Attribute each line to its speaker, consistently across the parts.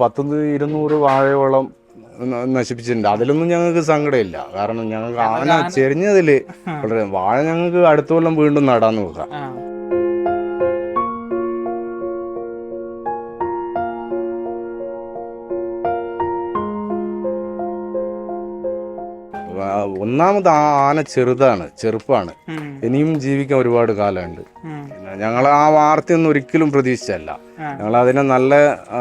Speaker 1: പത്ത് ഇരുന്നൂറ് വാഴയോളം നശിപ്പിച്ചിട്ടുണ്ട്. അതിലൊന്നും ഞങ്ങൾക്ക് സങ്കടമില്ല. കാരണം ഞങ്ങൾക്ക് ആന ചെരിഞ്ഞതിൽ വളരെ വാഴ ഞങ്ങൾക്ക് അടുത്ത കൊല്ലം വീണ്ടും നടാൻ നോക്കാം ഒന്നാമത് ആ ആന ചെറുതാണ് ചെറുപ്പാണ്. ഇനിയും ജീവിക്കാൻ ഒരുപാട് കാലമുണ്ട്. ഞങ്ങൾ ആ വാർത്തയൊന്നും ഒരിക്കലും പ്രതീക്ഷിച്ചല്ല ഞങ്ങൾ അതിനെ നല്ല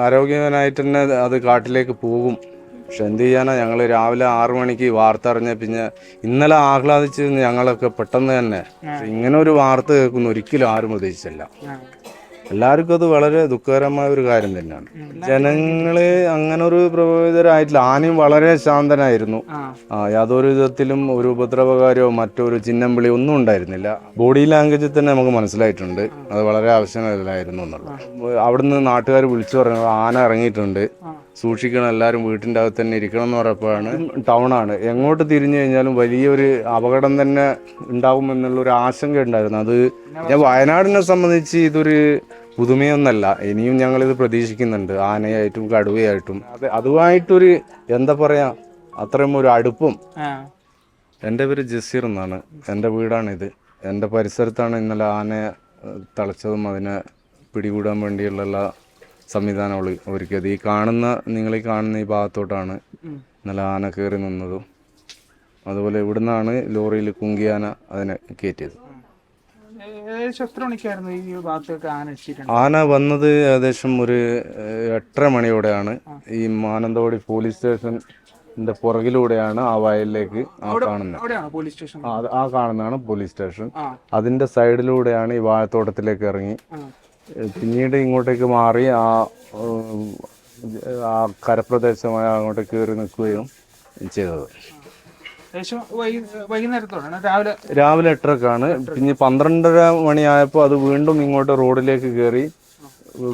Speaker 1: ആരോഗ്യവാനായിട്ട് തന്നെ അത് കാട്ടിലേക്ക് പോകും. പക്ഷെ എന്ത് ചെയ്യാനാ? ഞങ്ങൾ രാവിലെ ആറു മണിക്ക് വാർത്ത അറിഞ്ഞ പിന്നെ ഇന്നലെ ആഹ്ലാദിച്ചിരുന്ന ഞങ്ങളൊക്കെ പെട്ടെന്ന് തന്നെ. ഇങ്ങനെ ഒരു വാർത്ത കേൾക്കുന്ന ഒരിക്കലും ആരും പ്രതീക്ഷിച്ചല്ല. എല്ലാവർക്കും അത് വളരെ ദുഃഖകരമായ ഒരു കാര്യം തന്നെയാണ്. ജനങ്ങൾ അങ്ങനെ ഒരു പ്രബോധിതരായിട്ടില്ല. ആനയും വളരെ ശാന്തനായിരുന്നു. യാതൊരു വിധത്തിലും ഒരു ഉപദ്രവകാരോ മറ്റൊരു ചിഹ്നം വിളി ഒന്നും ഉണ്ടായിരുന്നില്ല. ബോഡി ലാംഗ്വേജിൽ തന്നെ നമുക്ക് മനസ്സിലായിട്ടുണ്ട്. അത് വളരെ ആവശ്യമില്ലായിരുന്നു എന്നുള്ളത്. അവിടുന്ന് നാട്ടുകാർ വിളിച്ചു പറഞ്ഞു ആന ഇറങ്ങിയിട്ടുണ്ട്. സൂക്ഷിക്കണം എല്ലാവരും വീട്ടിന്റെ അകത്ത് തന്നെ ഇരിക്കണം എന്ന് പറഞ്ഞപ്പോഴാണ് ടൗണാണ്. ആണ് എങ്ങോട്ട് തിരിഞ്ഞു കഴിഞ്ഞാലും വലിയൊരു അപകടം തന്നെ ഉണ്ടാവും എന്നുള്ള ഒരു ആശങ്ക ഉണ്ടായിരുന്നു. അത് ഞാൻ വയനാടിനെ സംബന്ധിച്ച് ഇതൊരു പുതുമയൊന്നല്ല. ഇനിയും ഞങ്ങളിത് പ്രതീക്ഷിക്കുന്നുണ്ട്. ആനയായിട്ടും കടുവയായിട്ടും. അത് അതുമായിട്ടൊരു എന്താ പറയാ അത്രയും ഒരു അടുപ്പം. എന്റെ പേര് ജസീർ എന്നാണ്. എന്റെ വീടാണിത്. എന്റെ പരിസരത്താണ് ഇന്നലെ ആനയെ തളച്ചതും അതിനെ പിടികൂടാൻ വേണ്ടിയുള്ള എല്ലാ സംവിധാനം ഒരുക്കിയത്. ഈ കാണുന്ന നിങ്ങൾ ഈ കാണുന്ന ഈ ഭാഗത്തോട്ടാണ് ഇന്നലെ ആന കയറി നിന്നതും. അതുപോലെ ഇവിടുന്നാണ് ലോറിയിൽ കുങ്കിയാന അതിനെ കയറ്റിയത്
Speaker 2: ഏകദേശം എത്ര മണിക്കായിരുന്നു ഈ ഭാഗത്തൊക്കെ ആന
Speaker 1: വന്നത് ഏകദേശം ഒരു എട്ടര മണിയോടെയാണ്. ഈ മാനന്തവാടി പോലീസ് സ്റ്റേഷന്റെ പുറകിലൂടെയാണ് ആ വയലിലേക്ക് ആ കാണുന്നത്. ആ, കാണുന്നതാണ് പോലീസ് സ്റ്റേഷൻ. അതിന്റെ സൈഡിലൂടെയാണ് ഈ വാഴത്തോട്ടത്തിലേക്ക് ഇറങ്ങി. പിന്നീട് ഇങ്ങോട്ടേക്ക് മാറി ആ ആ കരപ്രദേശമായ അങ്ങോട്ട് കയറി നിൽക്കുകയും ചെയ്തത്.
Speaker 2: വൈകുന്നേരത്തോടാണ്. രാവിലെ
Speaker 1: രാവിലെ എട്ടരക്കാണ്. പിന്നെ പന്ത്രണ്ടര മണിയായപ്പോൾ അത് വീണ്ടും ഇങ്ങോട്ട് റോഡിലേക്ക് കയറി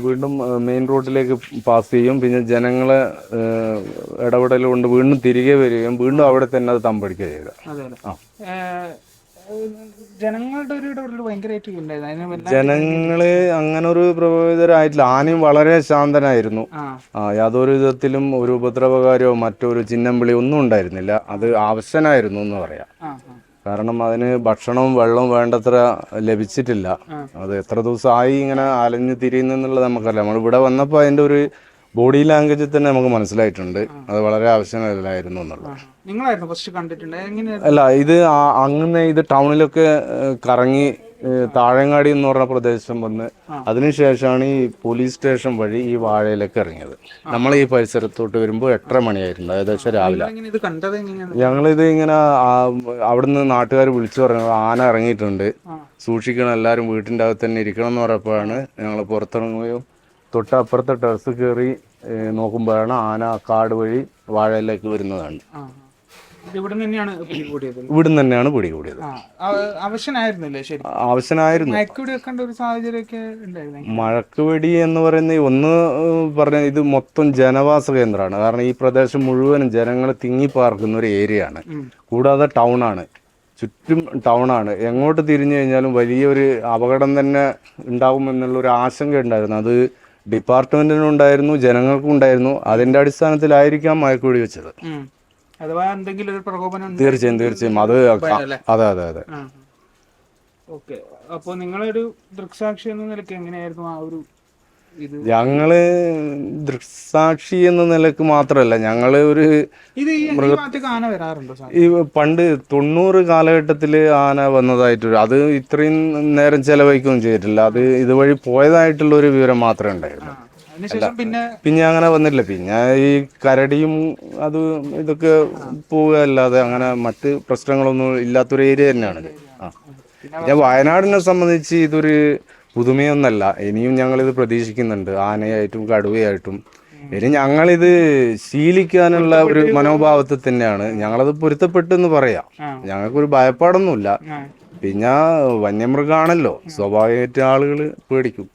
Speaker 1: വീണ്ടും മെയിൻ റോഡിലേക്ക് പാസ് ചെയ്യും. പിന്നെ ജനങ്ങളെ ഇടപെടൽ കൊണ്ട് വീണ്ടും തിരികെ വരികയും വീണ്ടും അവിടെ തന്നെ അത് തമ്പടിക്കുക ചെയ്യുക
Speaker 2: ജനങ്ങളുടെ ഒരു ഇടപെടൽ ഭയങ്കരമായിട്ട് ഉണ്ടായിരുന്നു.
Speaker 1: ജനങ്ങൾ അങ്ങനെ ഒരു പ്രബോധിതരായിട്ടില്ല. ആനയും വളരെ ശാന്തനായിരുന്നു.
Speaker 2: ആ.
Speaker 1: യാതൊരു വിധത്തിലും ഒരു ഉപദ്രവകാരോ മറ്റൊരു ചിഹ്നം വിളി ഒന്നും ഉണ്ടായിരുന്നില്ല. അത് ആവശ്യനായിരുന്നു എന്ന് പറയാം. കാരണം അതിന് ഭക്ഷണവും വെള്ളവും വേണ്ടത്ര ലഭിച്ചിട്ടില്ല. അത് എത്ര ദിവസമായി ഇങ്ങനെ അലഞ്ഞു തിരിയുന്നെന്നുള്ളത് നമുക്കറിയാം നമ്മൾ ഇവിടെ വന്നപ്പോൾ അതിന്റെ ഒരു ബോഡി ലാംഗ്വേജിൽ തന്നെ നമുക്ക് മനസ്സിലായിട്ടുണ്ട്. അത് വളരെ ആവശ്യമല്ലായിരുന്നു എന്നുള്ളത്.
Speaker 2: നിങ്ങളായിരുന്നു ഫസ്റ്റ് കണ്ടിട്ടുണ്ട്.
Speaker 1: അല്ല ഇത് അങ്ങനെ ഇത് ടൗണിലൊക്കെ കറങ്ങി താഴങ്ങാടി എന്ന് പറഞ്ഞ പ്രദേശം വന്ന് അതിനുശേഷമാണ് ഈ പോലീസ് സ്റ്റേഷൻ വഴി ഈ വാഴയിലേക്ക് ഇറങ്ങിയത്. നമ്മൾ ഈ പരിസരത്തോട്ട് വരുമ്പോൾ എട്ടര മണിയായിരുന്നു. ഏകദേശം രാവിലെ. ഞങ്ങളിത് ഇങ്ങനെ അവിടുന്ന് നാട്ടുകാർ വിളിച്ചു പറഞ്ഞു ആന ഇറങ്ങിയിട്ടുണ്ട്. സൂക്ഷിക്കണം എല്ലാവരും വീട്ടിന്റെ അകത്ത് തന്നെ ഇരിക്കണം എന്ന് പറഞ്ഞപ്പോഴാണ് ഞങ്ങൾ പുറത്തിറങ്ങുകയും തൊട്ടപ്പുറത്തെ ടെറസ് കയറി നോക്കുമ്പോഴാണ് ആന കാട് വഴി വാഴയിലേക്ക് വരുന്നതാണ്.
Speaker 2: ഇവിടെ തന്നെയാണ് പിടികൂടിയത്.
Speaker 1: ഇവിടുന്ന് തന്നെയാണ് പിടികൂടിയത്.
Speaker 2: ആ അവ- അവശനായിരുന്നില്ലേ ശരി
Speaker 1: ആവശ്യനായിരുന്നു
Speaker 2: മയക്കുടി വെക്കേണ്ട ഒരു സാഹചര്യമൊക്കെ ഉണ്ടായിരുന്നു
Speaker 1: മഴക്കുവെടി എന്ന് പറയുന്ന ഒന്ന് പറഞ്ഞ ഇത് മൊത്തം ജനവാസ കേന്ദ്രമാണ്. കാരണം ഈ പ്രദേശം മുഴുവനും ജനങ്ങൾ തിങ്ങിപ്പാർക്കുന്ന ഒരു ഏരിയ ആണ്
Speaker 2: കൂടാതെ
Speaker 1: ടൗൺ ആണ് ചുറ്റും ടൗൺ ആണ് എങ്ങോട്ട് തിരിഞ്ഞു കഴിഞ്ഞാലും വലിയൊരു അപകടം തന്നെ ഉണ്ടാകുമെന്നുള്ള ഒരു ആശങ്ക ഉണ്ടായിരുന്നു. അത് ഡിപ്പാർട്ട്മെന്റിനും ഉണ്ടായിരുന്നു ജനങ്ങൾക്കും ഉണ്ടായിരുന്നു അതിന്റെ അടിസ്ഥാനത്തിലായിരിക്കാം മയക്കുവെടി വെച്ചത്.
Speaker 2: അഥവാ എന്തെങ്കിലും ഒരു പ്രകോപനം
Speaker 1: തീർച്ചയായും തീർച്ചയായും. അത് അതെ അതെ അതെ.
Speaker 2: ഓക്കെ. അപ്പോൾ നിങ്ങളൊരു ദൃക്സാക്ഷി എന്ന നിലയ്ക്ക് എങ്ങനെയായിരുന്നു ആ ഒരു
Speaker 1: ഞങ്ങൾ ദൃക്സാക്ഷി എന്ന നിലയ്ക്ക് മാത്രമല്ല ഞങ്ങൾ ഒരു
Speaker 2: ഈ
Speaker 1: പണ്ട് തൊണ്ണൂറ് കാലഘട്ടത്തിൽ ആന വന്നതായിട്ട് അത് ഇത്രയും നേരം ചെലവഴിക്കുകയും ചെയ്തിട്ടില്ല. അത് ഇതുവഴി പോയതായിട്ടുള്ള ഒരു വിവരം മാത്രമേ ഉണ്ടായിരുന്നു
Speaker 2: പിന്നെ
Speaker 1: പിന്നെ അങ്ങനെ വന്നില്ല. പിന്നെ ഈ കരടിയും അത് ഇതൊക്കെ പോവുകയല്ലാതെ അങ്ങനെ മറ്റ് പ്രശ്നങ്ങളൊന്നും ഇല്ലാത്തൊരു ഏരിയ തന്നെയാണ് പിന്നെ വയനാടിനെ സംബന്ധിച്ച് ഇതൊരു പുതുമയൊന്നല്ല. ഇനിയും ഞങ്ങളിത് പ്രതീക്ഷിക്കുന്നുണ്ട്. ആനയായിട്ടും കടുവയായിട്ടും. ഇനി ഞങ്ങളിത് ശീലിക്കാനുള്ള ഒരു മനോഭാവത്തിൽ തന്നെയാണ് ഞങ്ങളത് പൊരുത്തപ്പെട്ടെന്ന് പറയാം. ഞങ്ങൾക്കൊരു ഭയപ്പാടൊന്നുമില്ല. പിന്നെ വന്യമൃഗാണല്ലോ. സ്വാഭാവികമായിട്ട് ആളുകൾ പേടിക്കും.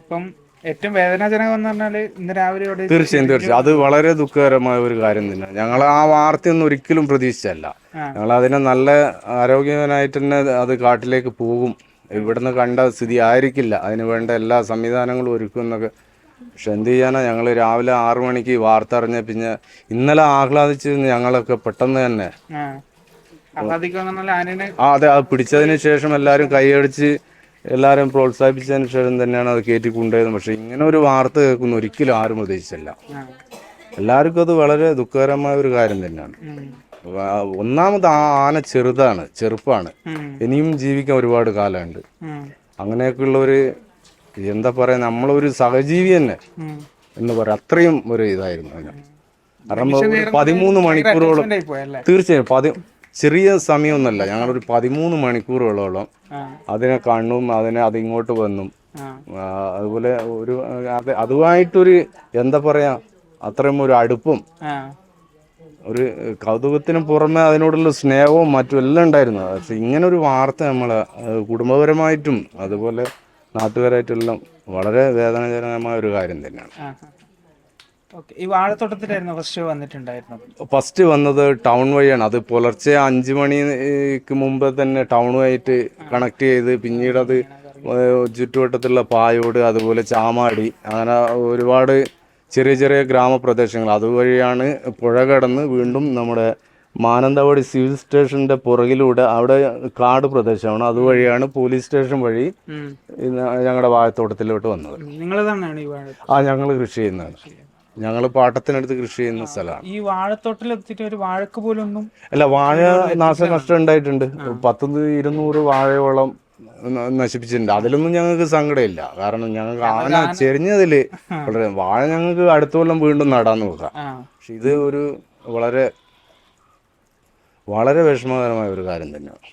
Speaker 2: ഇപ്പം ഏറ്റവും വേദനാജനകം പറഞ്ഞാൽ ഇന്ന് രാവിലെ
Speaker 1: തീർച്ചയായും തീർച്ചയായും. അത് വളരെ ദുഃഖകരമായ ഒരു കാര്യം തന്നെയാണ്. ഞങ്ങൾ ആ വാർത്തയൊന്നും ഒരിക്കലും പ്രതീക്ഷിച്ചല്ല ഞങ്ങൾ അതിനെ നല്ല ആരോഗ്യവനായിട്ട് തന്നെ അത് കാട്ടിലേക്ക് പോകും. ഇവിടുന്ന് കണ്ട സ്ഥിതി ആയിരിക്കില്ല. അതിന് വേണ്ട എല്ലാ സംവിധാനങ്ങളും ഒരുക്കും എന്നൊക്കെ. പക്ഷെ എന്ത് ചെയ്യാനാ? ഞങ്ങൾ രാവിലെ ആറു മണിക്ക് വാർത്ത അറിഞ്ഞ പിന്നെ ഇന്നലെ ആഹ്ലാദിച്ചിരുന്ന ഞങ്ങളൊക്കെ പെട്ടെന്ന് തന്നെ.
Speaker 2: ആ.
Speaker 1: അതെ അത് പിടിച്ചതിന് ശേഷം എല്ലാവരും കൈയടിച്ച് എല്ലാവരും പ്രോത്സാഹിപ്പിച്ചതിന് ശേഷം തന്നെയാണ് അത് കയറ്റി കൊണ്ടുപോയത്. പക്ഷെ ഇങ്ങനെ ഒരു വാർത്ത കേൾക്കുന്ന ഒരിക്കലും ആരും
Speaker 2: ഉദ്ദേശിച്ചല്ല.
Speaker 1: എല്ലാവർക്കും അത് വളരെ ദുഃഖകരമായ ഒരു കാര്യം തന്നെയാണ്. ഒന്നാമത് ആ ആന ചെറുതാണ് ചെറുപ്പാണ്. ഇനിയും ജീവിക്കാൻ ഒരുപാട് കാലമുണ്ട്. അങ്ങനെയൊക്കെയുള്ള ഒരു എന്താ പറയാ നമ്മളൊരു സഹജീവി തന്നെ എന്ന് പറയാം അത്രയും ഒരു ഇതായിരുന്നു അതിന്. കാരണം പതിമൂന്ന് മണിക്കൂറോളം തീർച്ചയായും പതി ചെറിയ സമയമൊന്നുമല്ല. ഞങ്ങളൊരു പതിമൂന്ന് മണിക്കൂറുകളോളം അതിനെ കണ്ണും അതിനെ അതിങ്ങോട്ട് വന്നും. അതുപോലെ ഒരു അത് അതുമായിട്ടൊരു എന്താ പറയാ അത്രയും ഒരു അടുപ്പും ഒരു കൗതുകത്തിന് പുറമെ അതിനോടുള്ള സ്നേഹവും മറ്റും എല്ലാം ഉണ്ടായിരുന്നു. പക്ഷെ ഇങ്ങനെ ഒരു വാർത്ത നമ്മൾ കുടുംബപരമായിട്ടും അതുപോലെ നാട്ടുകാരായിട്ടെല്ലാം വളരെ വേദനാജനകമായ ഒരു കാര്യം തന്നെയാണ്.
Speaker 2: ഈ വാഴത്തോട്ടത്തിലായിരുന്നു ഫസ്റ്റ് വന്നിട്ടുണ്ടായിരുന്നത്?
Speaker 1: ഫസ്റ്റ് വന്നത് ടൗൺ വഴിയാണ്. അത് പുലർച്ചെ അഞ്ചു മണിക്ക് മുമ്പ് തന്നെ ടൗണുമായിട്ട് കണക്ട് ചെയ്ത് പിന്നീട് അത് ചുറ്റുവട്ടത്തുള്ള പായോട് അതുപോലെ ചാമാടി അങ്ങനെ ഒരുപാട് ചെറിയ ചെറിയ ഗ്രാമപ്രദേശങ്ങൾ. അതുവഴിയാണ് പുഴ കടന്ന് വീണ്ടും നമ്മുടെ മാനന്തവാടി സിവിൽ സ്റ്റേഷന്റെ പുറകിലൂടെ അവിടെ കാട് പ്രദേശമാണ്. അതുവഴിയാണ് പോലീസ് സ്റ്റേഷൻ വഴി. ഞങ്ങളുടെ വാഴത്തോട്ടത്തിലോട്ട് വന്നത്. ആ ഞങ്ങൾ കൃഷി ചെയ്യുന്നതാണ് ഞങ്ങൾ പാട്ടത്തിനടുത്ത് കൃഷി ചെയ്യുന്ന സ്ഥലമാണ്.
Speaker 2: ഈ വാഴത്തോട്ടിൽ എത്തിയിട്ട് ഒരു വാഴക്ക് പോലും ഒന്നും
Speaker 1: അല്ല വാഴ നാശനഷ്ടം ഉണ്ടായിട്ടുണ്ട്. പത്ത് ഇരുന്നൂറ് വാഴയോളം നശിപ്പിച്ചിട്ടുണ്ട്. അതിലൊന്നും ഞങ്ങൾക്ക് സങ്കടമില്ല. കാരണം ഞങ്ങൾക്ക് ആന ചെരിഞ്ഞതിൽ വളരെ വാഴ ഞങ്ങൾക്ക് അടുത്ത കൊല്ലം വീണ്ടും നടാൻ നോക്കാം. പക്ഷെ ഇത് ഒരു വളരെ വളരെ വിഷമകരമായ ഒരു കാര്യം തന്നെയാണ്.